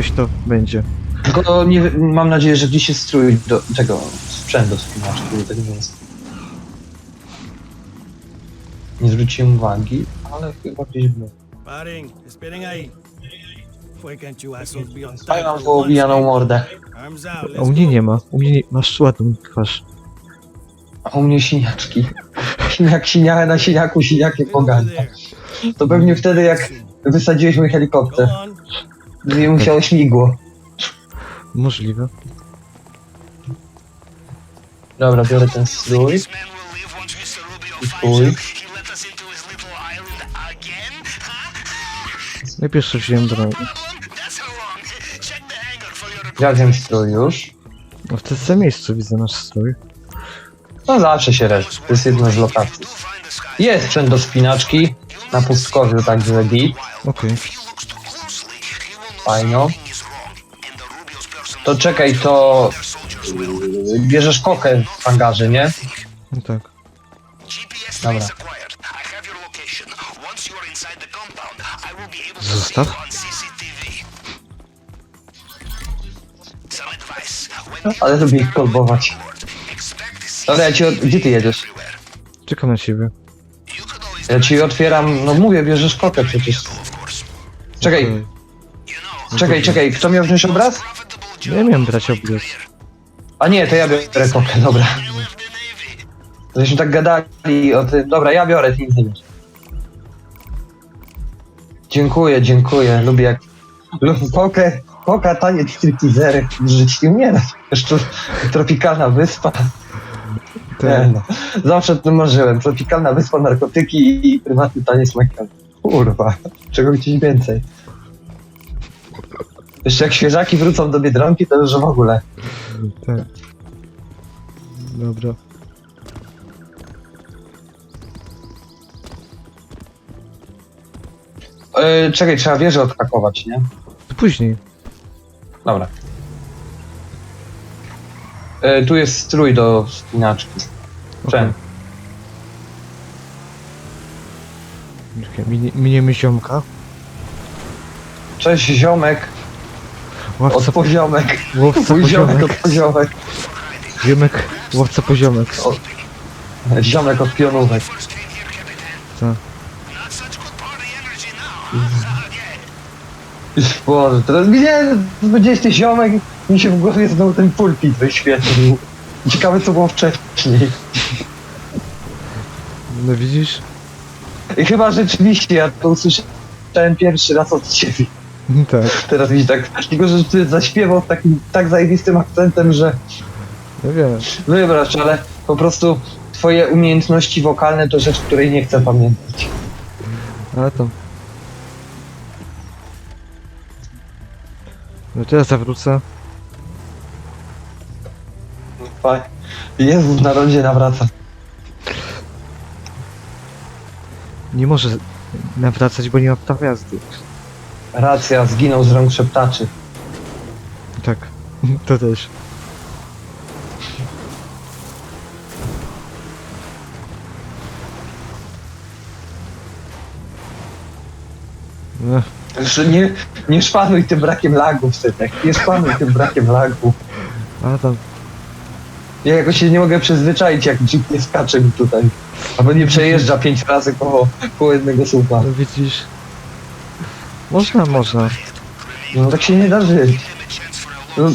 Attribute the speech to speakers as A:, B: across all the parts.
A: jakoś to będzie.
B: Tylko nie, mam nadzieję, że gdzieś jest strój do tego, sprzęt do spinaczki, bo tego nie jest. Nie zwróciłem uwagi, ale chyba gdzieś był.
C: Paring, be on
B: Mają mam poobijaną mordę.
A: A u mnie nie ma. U mnie nie... masz ładną twarz.
B: A u mnie siniaczki. Jak siniakę na siniaku,
C: over
B: pogania. To pewnie wtedy jak wysadziłeś mój helikopter. Nie musiało śmigło.
A: Możliwe.
B: Dobra, biorę ten strój. I Strój.
A: Najpierw sobie wziąłem broń.
B: Ja wziąłem strój już.
A: No w tym samym miejscu widzę nasz strój.
B: No zawsze się reż. To jest jedna z lokacji. Jest sprzęt do spinaczki. Na pustkowiu także git.
A: Okej.
B: Fajno. To czekaj, to... yy, Bierzesz kokę w hangarze, nie?
A: No tak.
B: Dobra.
A: Zostaw.
B: Ale lubię ich kolbować. Dobra, ja ci... Od... Gdzie ty jedziesz?
A: Czekam na ciebie.
B: Ja ci otwieram... No mówię, bierzesz kokę przecież. Czekaj,
A: Okej.
B: Czekaj, czekaj. Kto miał wziąć obraz?
A: Ja miałem brać obraz.
B: A nie, to ja biorę kokę, dobra. Żeśmy tak gadali o tym. Dobra, ja biorę, ty nic nie bierz. Dziękuję, dziękuję. Lubię jak... Lubię kokę, koka, tanie stripteasery. Żyć nie umierać. Jeszcze tropikalna wyspa. Nie,
A: Tak.
B: no. Zawsze o tym marzyłem. Tropikalna wyspa, narkotyki i prywatny taniec McDonald's. Kurwa, czego chcieć więcej. Jeszcze jak świeżaki wrócą do Biedronki, to już w ogóle.
A: Tak. Dobra.
B: Yy, czekaj, trzeba wieżę odhakować, nie?
A: To później.
B: Dobra. E, tu jest strój do spinaczki. Sprzęt.
A: Czekaj, minie- Miniemy ziomka.
B: Cześć ziomek, od
A: Łowca,
B: poziomek.
A: łowca
B: Twój ziomek
A: poziomek.
B: od poziomek.
A: Ziomek, łowca poziomek.
B: O, ziomek od pionówek.
A: Tak.
B: Boże, teraz nie, gdzieś ty ziomek, mi się w głowie znowu ten pulpit wyświetlił. Ciekawe co było wcześniej.
A: No widzisz?
B: I chyba rzeczywiście ja to usłyszałem pierwszy raz od ciebie.
A: Tak,
B: Teraz mi tak, tylko że ty zaśpiewał takim tak zajebistym akcentem, że
A: ja wiem.
B: Wybacz, ale po prostu twoje umiejętności wokalne to rzecz, której nie chcę pamiętać.
A: Ale to... No ja zawrócę.
B: Faj. Jezus w narodzie nawraca.
A: Nie może nawracać, bo nie ma praw jazdy.
B: Racja, zginął z rąk szeptaczy.
A: Tak, to też. Ech,
B: Jeszcze nie, nie szpanuj tym brakiem lagów, Sytek. Nie szpanuj tym brakiem lagów.
A: a tam,
B: Ja jakoś się nie mogę przyzwyczaić, jak jeep nie skacze mi tutaj. Albo nie przejeżdża pięć razy koło, koło jednego słupa.
A: no widzisz. Można, można.
B: No tak się nie da żyć. No.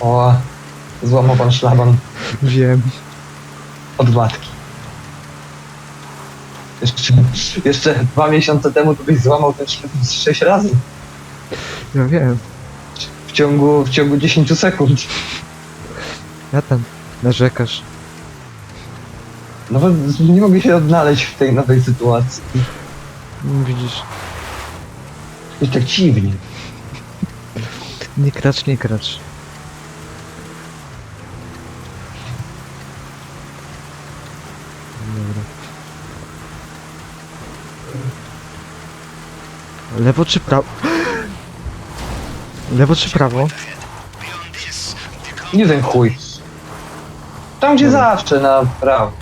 B: O, złamał pan szlaban.
A: Wiem.
B: od matki. Jeszcze, jeszcze dwa miesiące temu to byś złamał ten ślub z sześć razy.
A: Ja wiem.
B: W ciągu, w ciągu 10 sekund.
A: Ja tam narzekasz.
B: No bo nie mogę się odnaleźć w tej nowej sytuacji.
A: Widzisz.
B: Jest tak dziwnie.
A: Nie kracz, nie kracz. Dobra. Lewo czy prawo? Lewo czy prawo?
B: Nie ten chuj. Tam gdzie zawsze, na prawo.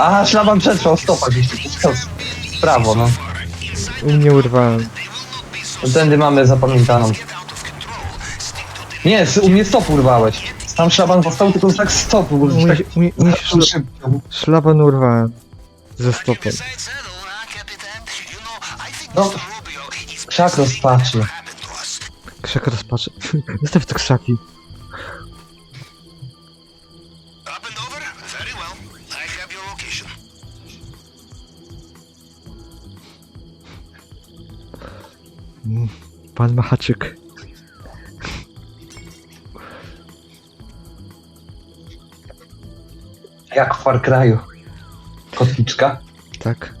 B: Aha, szlaban przetrwał stopa gdzieś tu. W prawo, no.
A: U mnie urwałem.
B: Tędy mamy zapamiętaną. Nie, u mnie stop urwałeś. Tam szlaban został tylko tak stop,
A: U mnie,
B: tak
A: u mnie, u mnie się szla,
B: szybko.
A: szlaban urwałem. Ze stopem.
B: No, krzak rozpaczy.
A: Krzak rozpaczy. Zostaw te krzaki. Pan ma haczyk.
B: Jak w Far Cry'u. Kotwiczka.
A: Tak.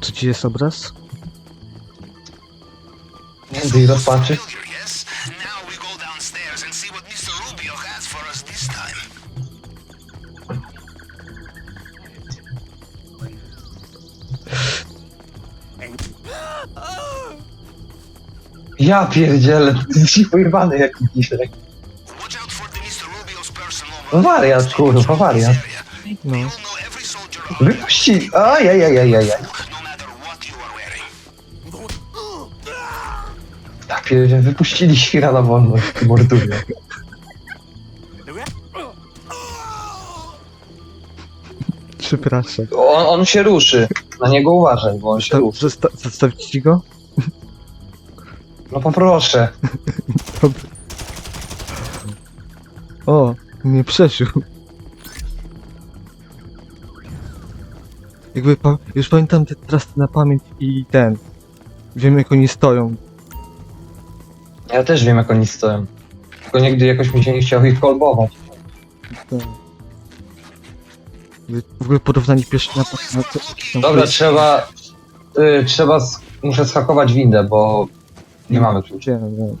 A: Tu ci jest obraz?
B: I rozpaczy. Ja pierdzielę, ty jesteś pojebany jak
D: personal
B: No wariat, kurwa, wariat.
A: No.
B: Wypuści... Ajajajajajaj. Ja pierdzielę, wypuścili świra na wolność. Morduję.
A: Przepraszam.
B: On, on się ruszy. Na niego uważaj, bo on się ruszy.
A: zosta zostawić ci go?
B: No poproszę.
A: O, nie przeszył. Jakby pa już pamiętam te trasy na pamięć i ten. Wiem jak oni stoją.
B: Ja też wiem jak oni stoją. Tylko nigdy jakoś mi się nie chciało ich kolbować.
A: Tak. Jakby W ogóle porównanie pierwszy na, na co,
B: Dobra, trzeba... Y, trzeba... Muszę schakować windę, bo... Nie mamy kluczy.
A: Gdzie, no.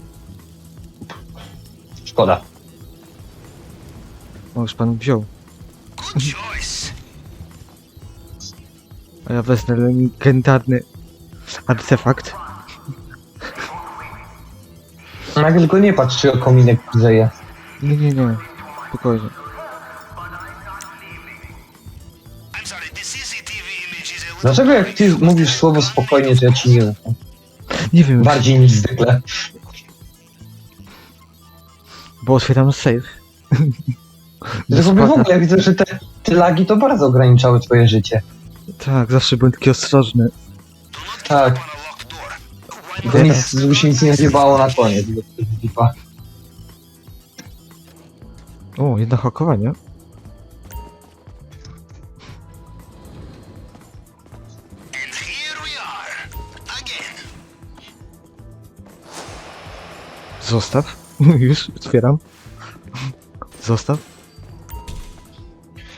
B: Szkoda.
A: O, już pan wziął. A ja wezmę legendarny artefakt.
B: Jak tylko nie patrz, czy kominek grzeje.
A: Nie, nie, nie. Spokojnie.
B: Dlaczego jak ty mówisz słowo spokojnie, to ja ci nie ufam?
A: Nie wiem,
B: Bardziej niż zwykle.
A: bo otwieram safe.
B: Tylko w ogóle ja widzę, że te, te lagi to bardzo ograniczały twoje życie.
A: Tak, zawsze byłem taki ostrożny.
B: Tak.
D: on a locked door.
B: Tylko nic, żeby się nic nie zjebało na koniec. bo to jest lipa.
A: O, jedno hakowanie. Zostaw. Już otwieram. Zostaw.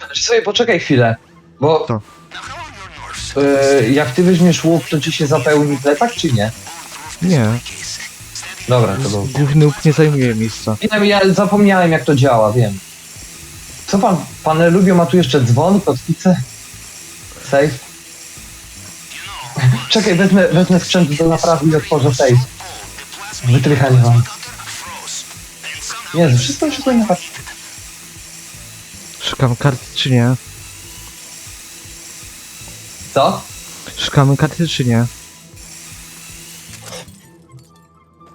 B: Znaczy sobie poczekaj chwilę, bo e, jak ty weźmiesz łuk, to ci się zapełni plecak, czy nie?
A: Nie.
B: Dobra, to był.
A: Główny łuk nie zajmuje miejsca.
B: Wiem, ja zapomniałem jak to działa, wiem. Co pan, pan lubią, ma tu jeszcze dzwon, kotwicę? Safe? Czekaj, wezmę, wezmę sprzęt do naprawy i otworzę safe. Wytrycha nie wszystko się tutaj naprawdę...
A: Szukamy karty czy nie?
B: Co?
A: Szukamy karty czy nie?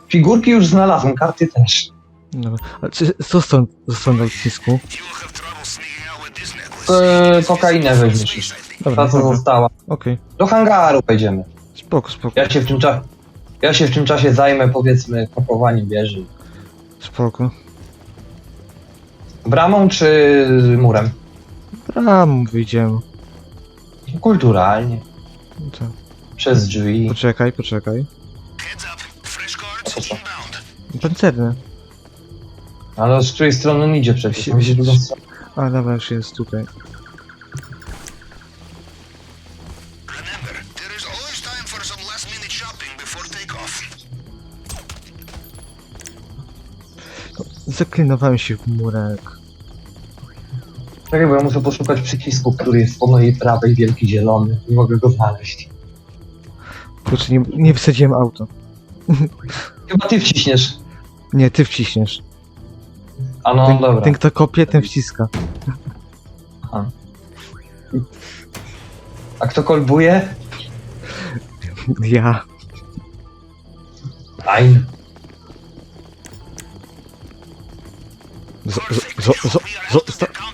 B: Figurki już znalazłem, karty też.
A: Dobra. A czy został, został na odcisku?
D: You will have trouble sneaking out with this necklace.
B: Eee, kokainę weźmiesz.
A: Dobra,
B: Ta co
A: dobra.
B: została.
A: Okej.
B: Do hangaru wejdziemy.
A: Spoko, spoko,
B: Ja się w tym czasie... Ja się w tym czasie zajmę, powiedzmy, pakowaniem wieży.
A: spoko.
B: Bramą czy murem?
A: Tam wyjdziemy.
B: Kulturalnie.
A: No to-
B: Przez drzwi.
A: Poczekaj, poczekaj.
B: Co to?
A: Pancerny.
B: Ale z której strony on idzie przecież?
A: Si-
B: On idzie drugą stronę.
A: A dobra, już jest tutaj. Zaklinowałem się w murek.
B: Czekaj, bo ja muszę poszukać przycisku, który jest po mojej prawej wielki zielony. Nie mogę go znaleźć.
A: Kurczę, nie, nie wysadziłem auto.
B: Chyba ty wciśniesz.
A: Nie, ty wciśniesz.
B: A no
A: ten,
B: dobra.
A: ten kto kopie, ten wciska.
B: A kto kolbuje?
A: Ja.
B: Ein.
A: Zo, zo, zo, zo,
D: We are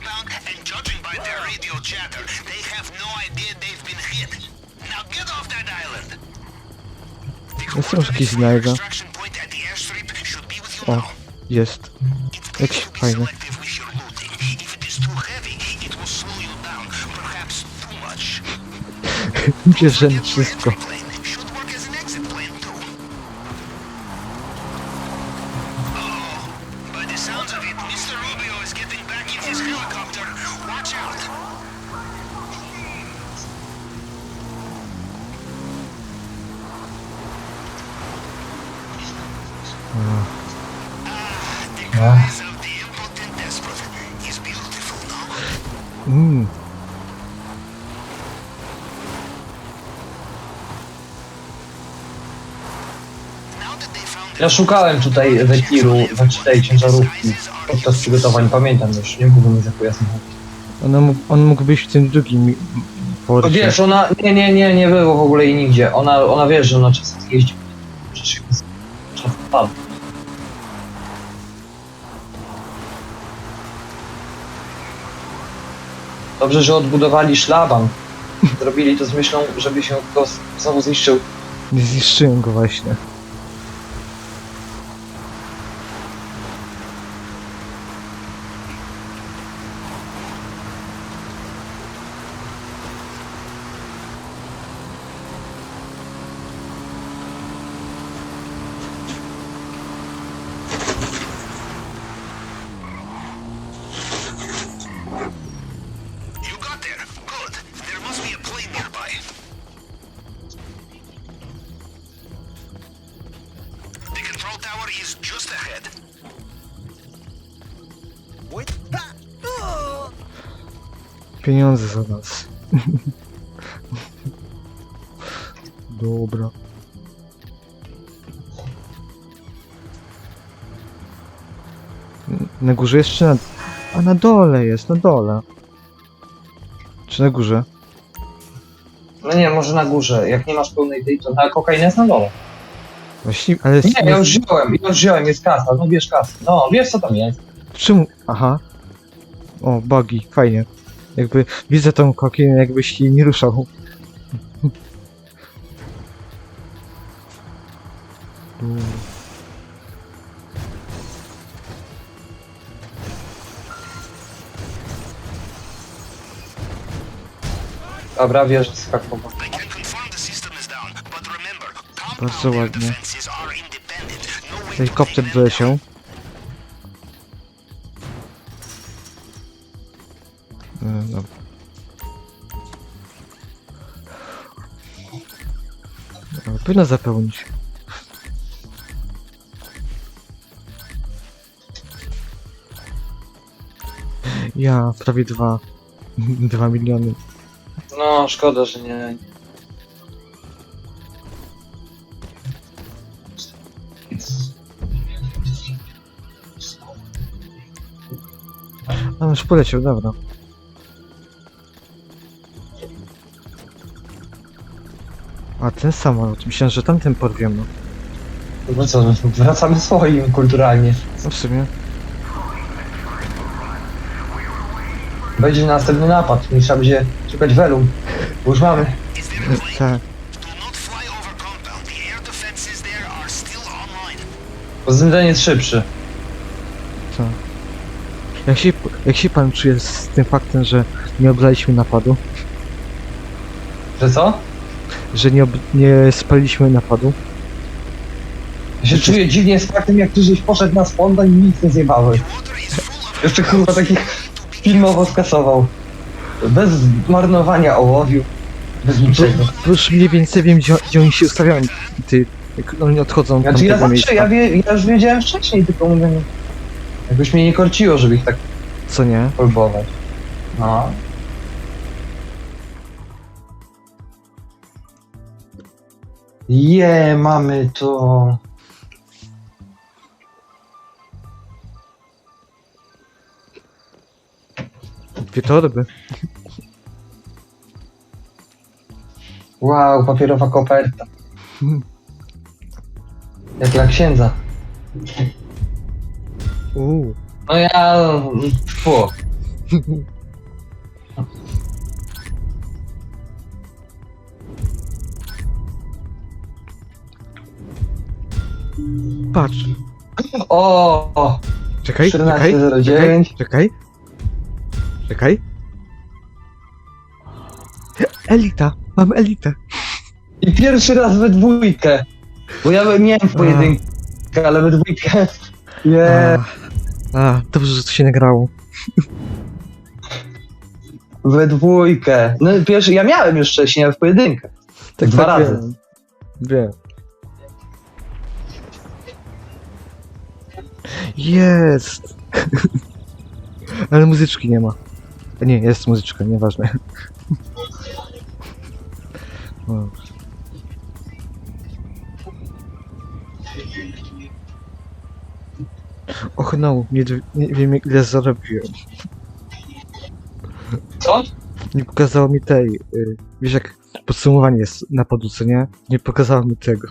D: chatter, they have no idea they've been hit. Now get off that island.
A: Jest już jakiś znajdę.
D: extraction point at the airstrip should be no?
A: Mm.
B: Ja szukałem tutaj wetiru, znaczy tej ciężarówki podczas przygotowań, pamiętam już, nie mógłbym mi za chuja samochodu.
A: On mógł, on mógł być w tym drugim porcie.
B: wiesz, ona, nie, nie, nie, nie było w ogóle jej nigdzie. Ona, ona wiesz, że ona czasem jeździ. Przecież czas padł. Dobrze, że odbudowali szlaban. Zrobili to z myślą, żeby się go znowu zniszczył.
A: Zniszczyłem go właśnie. Pieniądze za nas. Dobra. Na górze jest czy na... A na dole jest, na dole. Czy na górze?
B: No nie, może na górze. Jak nie masz pełnej tej, to na kokainę jest na dole.
A: Właśnie, ale...
B: Nie, ja już wziąłem, ja już wziąłem, jest kasa. No bierz kasę. No, wiesz co tam jest.
A: Czemu? Aha. O, bugi, fajnie. Jakby widzę tą kokienę, jakbyś jej nie ruszał.
B: Dobra, wiesz, skakowa.
D: I can confirm the
A: Powinno zapełnić. Ja, prawie dwa. Dwa miliony.
B: No, szkoda, że nie.
A: A, już poleciał, dobra. A, ten samolot. Myślałem, że tamten porwiemy.
B: No co, no, wracamy swoim kulturalnie.
A: No w sumie.
B: Będzie następny napad, nie trzeba będzie szukać welum. Bo już mamy.
A: Tak.
B: Poza tym ten jest szybszy.
A: Co? Jak się, jak się pan czuje z tym faktem, że nie oblaliśmy napadu?
B: Że co?
A: Że nie, ob, nie spaliliśmy napadu?
B: Ja się czuję dziwnie z faktem, jak ty żeś poszedł na spontan i nic nie zjebałeś. Jeszcze kurwa takich filmowo skasował. Bez marnowania ołowiu. Bez niczego.
A: bo już mniej więcej wiem, gdzie, gdzie oni się ustawiają. Ty, jak oni odchodzą tam
B: Znaczy ja zawsze,
A: miejsca.
B: ja, wie, ja już wiedziałem wcześniej, tylko mówię, no, jakoś mnie nie korciło, żeby ich tak
A: Co nie?
B: próbować. No. Je, mamy to.
A: Dwie torby.
B: Wow, papierowa koperta. Jak dla księdza.
A: Uuu.
B: No ja... Tfu.
A: Patrz.
B: O,
A: Czekaj, czekaj,
B: 1409.
A: czekaj. Czekaj. Elita. Mam elitę.
B: I pierwszy raz we dwójkę. Bo ja miałem w pojedynkę, ale we dwójkę. Nie,
A: A, a, dobrze, że to się nagrało.
B: we dwójkę. No pierwszy, ja miałem już wcześniej, ale w pojedynkę.
A: Tak,
B: Dwa
A: tak,
B: razy.
A: Wiem. wiem. Jest! Ale muzyczki nie ma. Nie, jest muzyczka, nieważne. O. Och no, nie, nie wiem ile zarobiłem.
B: Co?
A: Nie pokazało mi tej, y, wiesz jak podsumowanie jest na podłodze, nie? Nie pokazało mi tego.